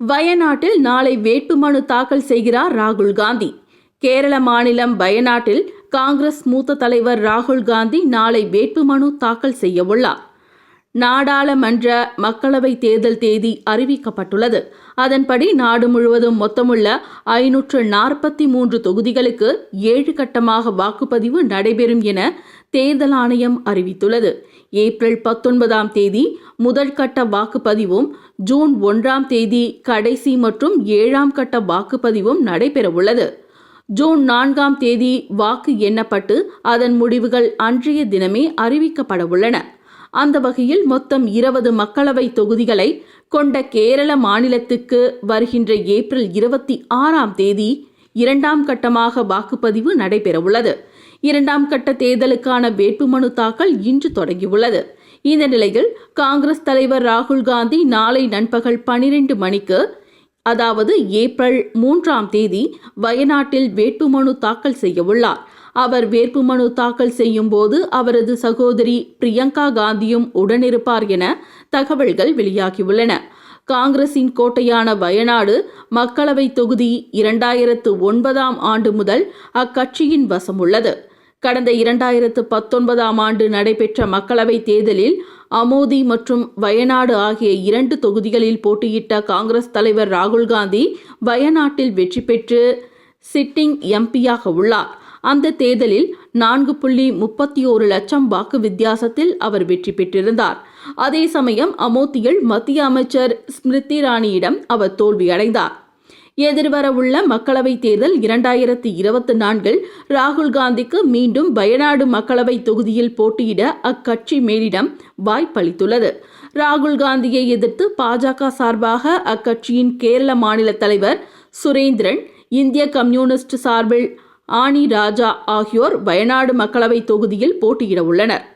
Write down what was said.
வயநாட்டில் நாளை வேட்புமனு தாக்கல் செய்கிறார் ராகுல் காந்தி. கேரள மாநிலம் வயநாட்டில் காங்கிரஸ் மூத்த தலைவர் ராகுல் காந்தி நாளை வேட்புமனு தாக்கல் செய்ய உள்ளார் நாடாளுமன்ற மக்களவை தேர்தல் தேதி அறிவிக்கப்பட்டுள்ளது. அதன்படி நாடு முழுவதும் மொத்தமுள்ள ஐநூற்று நாற்பத்தி மூன்று தொகுதிகளுக்கு ஏழு கட்டமாக வாக்குப்பதிவு நடைபெறும் என தேர்தல் ஆணையம் அறிவித்துள்ளது. ஏப்ரல் பத்தொன்பதாம் தேதி முதல் கட்ட வாக்குப்பதிவும் ஜூன் ஒன்றாம் தேதி கடைசி மற்றும் ஏழாம் கட்ட வாக்குப்பதிவும் நடைபெறவுள்ளது. ஜூன் நான்காம் தேதி வாக்கு எண்ணப்பட்டு அதன் முடிவுகள் அன்றைய தினமே அறிவிக்கப்பட உள்ளன அந்த வகையில் மொத்தம் இருபது மக்களவை தொகுதிகளை கொண்ட கேரள மாநிலத்துக்கு வருகின்ற ஏப்ரல் இருபத்தி ஆறாம் தேதி இரண்டாம் கட்டமாக வாக்குப்பதிவு நடைபெறவுள்ளது. இரண்டாம் கட்ட தேர்தலுக்கான வேட்புமனு தாக்கல் இன்று தொடங்கியுள்ளது. இந்த நிலையில் காங்கிரஸ் தலைவர் ராகுல் காந்தி நாளை நண்பகல் பனிரெண்டு மணிக்கு அதாவது ஏப்ரல் மூன்றாம் தேதி வயநாட்டில் வேட்புமனு தாக்கல் செய்யவுள்ளார் அவர் வேட்புமனு தாக்கல் செய்யும் போது அவரது சகோதரி பிரியங்கா காந்தியும் உடனிருப்பார் என தகவல்கள் வெளியாகியுள்ளன. காங்கிரசின் கோட்டையான வயநாடு மக்களவை தொகுதி இரண்டாயிரத்து ஒன்பதாம் ஆண்டு முதல் அக்கட்சியின் வசம் உள்ளது கடந்த இரண்டாயிரத்து பத்தொன்பதாம் ஆண்டு நடைபெற்ற மக்களவைத் தேர்தலில் அமோதி மற்றும் வயநாடு ஆகிய இரண்டு தொகுதிகளில் போட்டியிட்ட காங்கிரஸ் தலைவர் ராகுல் காந்தி வயநாட்டில் வெற்றி பெற்று சிட்டிங் எம்பியாக உள்ளார். அந்த தேர்தலில் நான்கு புள்ளி முப்பத்தி ஒரு லட்சம் வாக்கு வித்தியாசத்தில் அவர் வெற்றி பெற்றிருந்தார். அதே சமயம் அமோத்தியில் மத்திய அமைச்சர் ஸ்மிருதி இராணியிடம் அவர் தோல்வியடைந்தார். எதிர்வரவுள்ள மக்களவைத் தேர்தல் இரண்டாயிரத்தி இருபத்தி நான்கில் ராகுல் காந்திக்கு மீண்டும் வயநாடு மக்களவை தொகுதியில் போட்டியிட அக்கட்சி மேலிடம் வாய்ப்பளித்துள்ளது. ராகுல் காந்தியை எதிர்த்து பாஜக சார்பாக அக்கட்சியின் கேரள மாநில தலைவர் சுரேந்திரன் இந்திய கம்யூனிஸ்ட் சார்பில் ஆனி ராஜா ஆகியோர் வயநாடு மக்களவை தொகுதியில் போட்டியிட உள்ளனர்.